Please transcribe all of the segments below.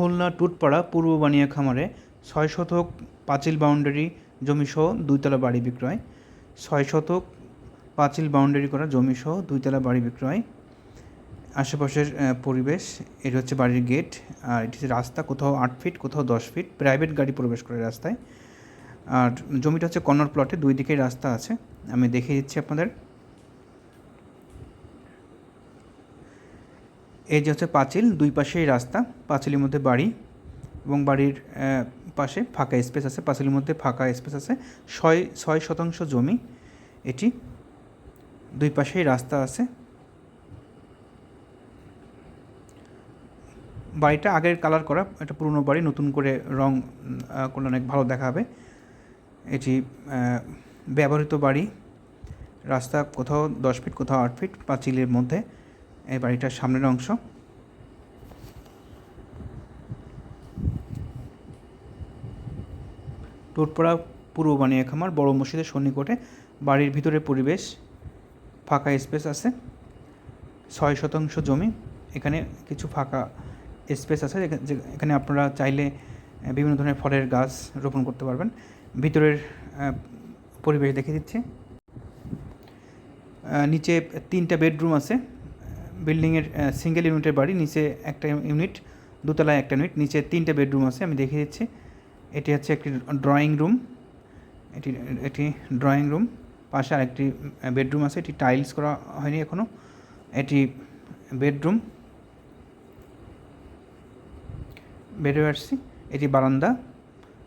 খুলনা টুটপাড়া পূর্ব বানিয়া খামারে ছয় শতক পাঁচিল বাউন্ডারি জমিসহ দুইতলা বাড়ি বিক্রয়। ছয় শতক পাঁচিল বাউন্ডারি করা জমিসহ দুইতলা বাড়ি বিক্রয়। আশেপাশের পরিবেশ, এটি হচ্ছে বাড়ির গেট আর এটি রাস্তা, কোথাও আট ফিট কোথাও দশ ফিট প্রাইভেট গাড়ি প্রবেশ করে রাস্তায়। আর জমিটা হচ্ছে কর্নার প্লটে দুই দিকেই রাস্তা আছে। আমি দেখিয়ে দিচ্ছি আপনাদের। এই যে হচ্ছে পাঁচিল, দুই পাশেই রাস্তা, পাঁচিলের মধ্যে বাড়ি এবং বাড়ির পাশে ফাঁকা স্পেস আছে, পাঁচিলের মধ্যে ফাঁকা স্পেস আছে। ছয় ছয় শতাংশ জমি এটি, দুই পাশেই রাস্তা আছে। বাড়িটা আগের কালার করা একটা পুরনো বাড়ি, নতুন করে রং করলে অনেক ভালো দেখাবে এটি ব্যবহৃত বাড়ি, রাস্তা কোথাও দশ ফিট, কোথাও আট ফিট, পাঁচিলের মধ্যে। এই বাড়িটার সামনের অংশ। টোটপাড়া পূর্ব বানিয়া খামার বড় মসজিদের সন্নিকটে বাড়ির ভিতরের পরিবেশ, ফাঁকা স্পেস আছে। ছয় শতাংশ জমি, এখানে কিছু ফাঁকা স্পেস আছে। এখানে আপনারা চাইলে বিভিন্ন ধরনের ফলের গাছ রোপণ করতে পারবেন। ভিতরের পরিবেশ দেখে দিচ্ছি। নিচে তিনটা বেডরুম আছে। বিল্ডিংয়ের সিঙ্গেল ইউনিটের বাড়ি, নিচে একটা ইউনিট দোতলায় একটা ইউনিট নিচে তিনটা বেডরুম আছে, আমি দেখিয়ে দিচ্ছি। এটি হচ্ছে একটি ড্রয়িং রুম এটি এটি ড্রয়িং রুম পাশে আরেকটি বেডরুম আছে, এটি টাইলস করা হয়নি এখনও এটি বেডরুম বেডরুম আসছি, এটি বারান্দা,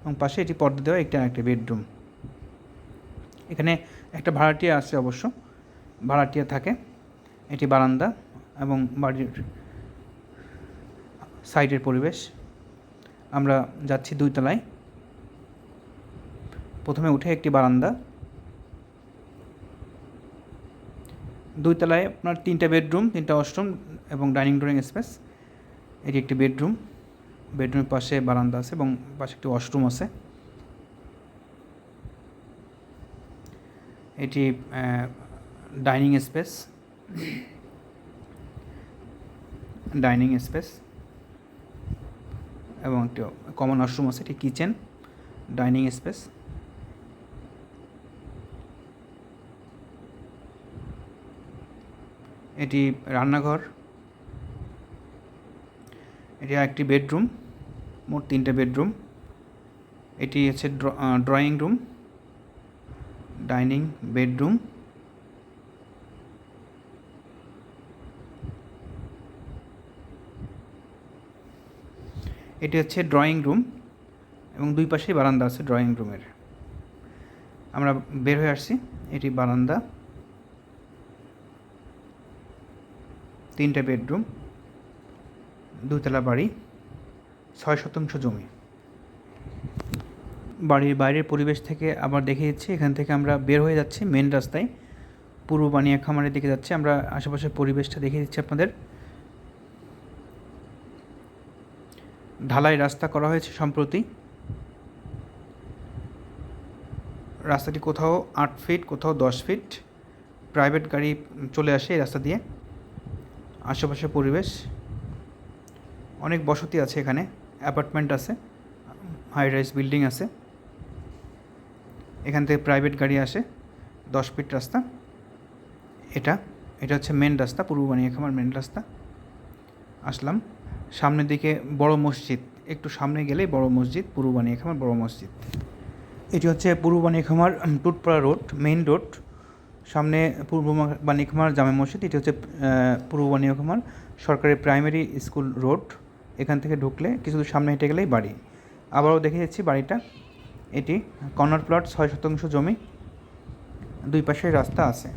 এবং পাশে এটি পর্দা দেওয়া, একটি আরেকটি বেডরুম এখানে একটা ভাড়াটিয়া আছে অবশ্য, ভাড়াটিয়া থাকে, এটি বারান্দা। এবং বাড়ির সাইডের পরিবেশ। আমরা যাচ্ছি দুই তলায় প্রথমে উঠে একটি বারান্দা। দুই তলায় আপনার তিনটা বেডরুম, তিনটা ওয়াশরুম এবং ডাইনিং ড্রয়িং স্পেস। এটি একটি বেডরুম। বেডরুমের পাশে বারান্দা আছে এবং পাশে একটি ওয়াশরুম আছে। এটি ডাইনিং স্পেস। ডাইনিং স্পেস এবং একটি কমন ওয়াশরুম আছে, এটি কিচেন, ডাইনিং স্পেস। এটি রান্নাঘর, এটি একটি বেডরুম, মোট তিনটে বেডরুম। এটি হচ্ছে ড্রয়িং রুম, ডাইনিং বেডরুম। এটি হচ্ছে ড্রয়িং রুম এবং দুই পাশেই বারান্দা আছে ড্রয়িং রুমের আমরা বের হয়ে আসছি, এটি বারান্দা। তিনটে বেডরুম দুতলা বাড়ি, ছয় শতাংশ জমি। বাড়ির বাইরের পরিবেশ থেকে আবার দেখে দিচ্ছি, এখান থেকে আমরা বের হয়ে যাচ্ছি মেন রাস্তায়। পূর্ব বানিয়া খামারের দিকে যাচ্ছি, আমরা আশেপাশের পরিবেশটা দেখে দিচ্ছি আপনাদের। ঢালাই রাস্তা করা হয়েছে সম্প্রতি। রাস্তাটি কোথাও আট ফিট কোথাও দশ ফিট প্রাইভেট গাড়ি চলে আসে এই রাস্তা দিয়ে। আশেপাশে পরিবেশ। অনেক বসতি আছে এখানে। অ্যাপার্টমেন্ট আছে। হাই রাইজ বিল্ডিং আছে। এখান থেকে প্রাইভেট গাড়ি আসে। দশ ফিট রাস্তা। এটা। এটা হচ্ছে মেন রাস্তা, পূর্ব বানিয়াখামার মেন রাস্তা। আসলাম। সামনের দিকে বড় মসজিদ। একটু সামনে গেলেই বড় মসজিদ পূর্ব বানিয়াখামার বড় মসজিদ। এটি হচ্ছে পূর্ব Baniyakhamar Tutpara road, main road. সামনে পূর্ব বানিয়াখামার জামে মসজিদ, এটি হচ্ছে পূর্ব বানিয়াখামার সরকারি প্রাইমারি স্কুল রোড। এখান থেকে ঢুকলে কিছু দূর সামনে হেঁটে গেলেই বাড়ি। আবারও দেখে যাচ্ছি বাড়িটা। এটি কর্নার প্লট, ছয় শতাংশ জমি। দুই পাশে রাস্তা আছে।